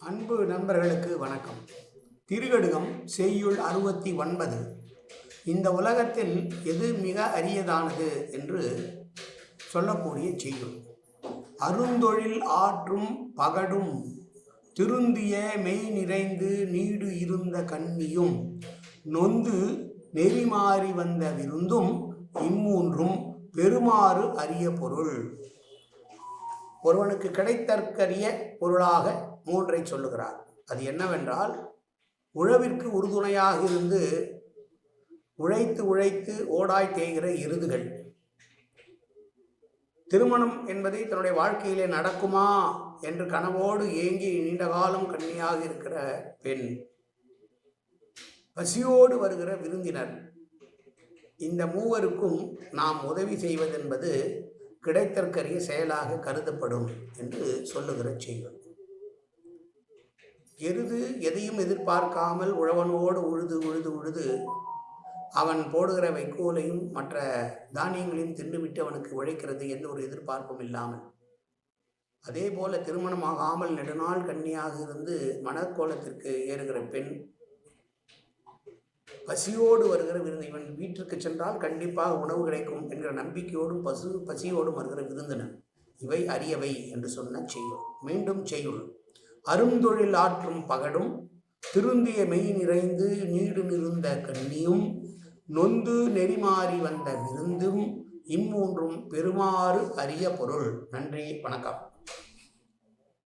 அன்பு நண்பர்களுக்கு வணக்கம். திருகடுகம் செய்யுள் அறுபத்தி ஒன்பது. இந்த உலகத்தில் எது மிக அரியதானது என்று சொல்லக்கூடிய செய்யுள். அருந்தொழில் ஆற்றும் பகடும் திருந்திய மெய் நிறைந்து நீடு இருந்த கன்னியும் நொந்து நெறிமாறி வந்த விருந்தும் இம்மூன்றும் பெருமாறு அரிய பொருள். ஒருவனுக்கு கிடைத்தற்கரிய பொருளாக மூன்றை சொல்லுகிறார். அது என்னவென்றால் உழவிற்கு உறுதுணையாக இருந்து உழைத்து உழைத்து ஓடாய் தேய்கிற இருதுகள். திருமணம் என்பதை தன்னுடைய வாழ்க்கையிலே நடக்குமா என்று கனவோடு ஏங்கி நீண்ட காலம் கண்ணியாக இருக்கிற பெண் பசியோடு வருகிற விருந்தினர். இந்த மூவருக்கும் நாம் உதவி செய்வதென்பது கிடைத்தற்கரிய செயலாக கருதப்படும் என்று சொல்லுகிற செய்வது எருது எதையும் எதிர்பார்க்காமல் உழவனோடு உழுது உழுது உழுது அவன் போடுகிற வைக்கோலையும் மற்ற தானியங்களையும் தின்றுவிட்டு அவனுக்கு உழைக்கிறது எந்த ஒரு எதிர்பார்ப்பும் இல்லாமல். அதே போல திருமணமாகாமல் நெடுநாள் கன்னியாக இருந்து மணக்கோலத்திற்கு ஏறுகிற பெண் பசியோடு வருகிற விருந்து இவன் வீட்டிற்கு சென்றால் கண்டிப்பாக உணவு கிடைக்கும் என்கிற நம்பிக்கையோடும் பசு பசியோடும் வருகிற விருந்தினர். இவை அரியவை என்று சொன்ன செய்யுள். மீண்டும் செய்யுள். அருந்தொழில் ஆற்றும் பகடும் திருந்திய மெய் நிறைந்து நீடு நிருந்த கண்ணியும் நொந்து நெறிமாறி வந்த விருந்தும் இம்மூன்றும் பெருமாறு அரிய பொருள். நன்றி வணக்கம்.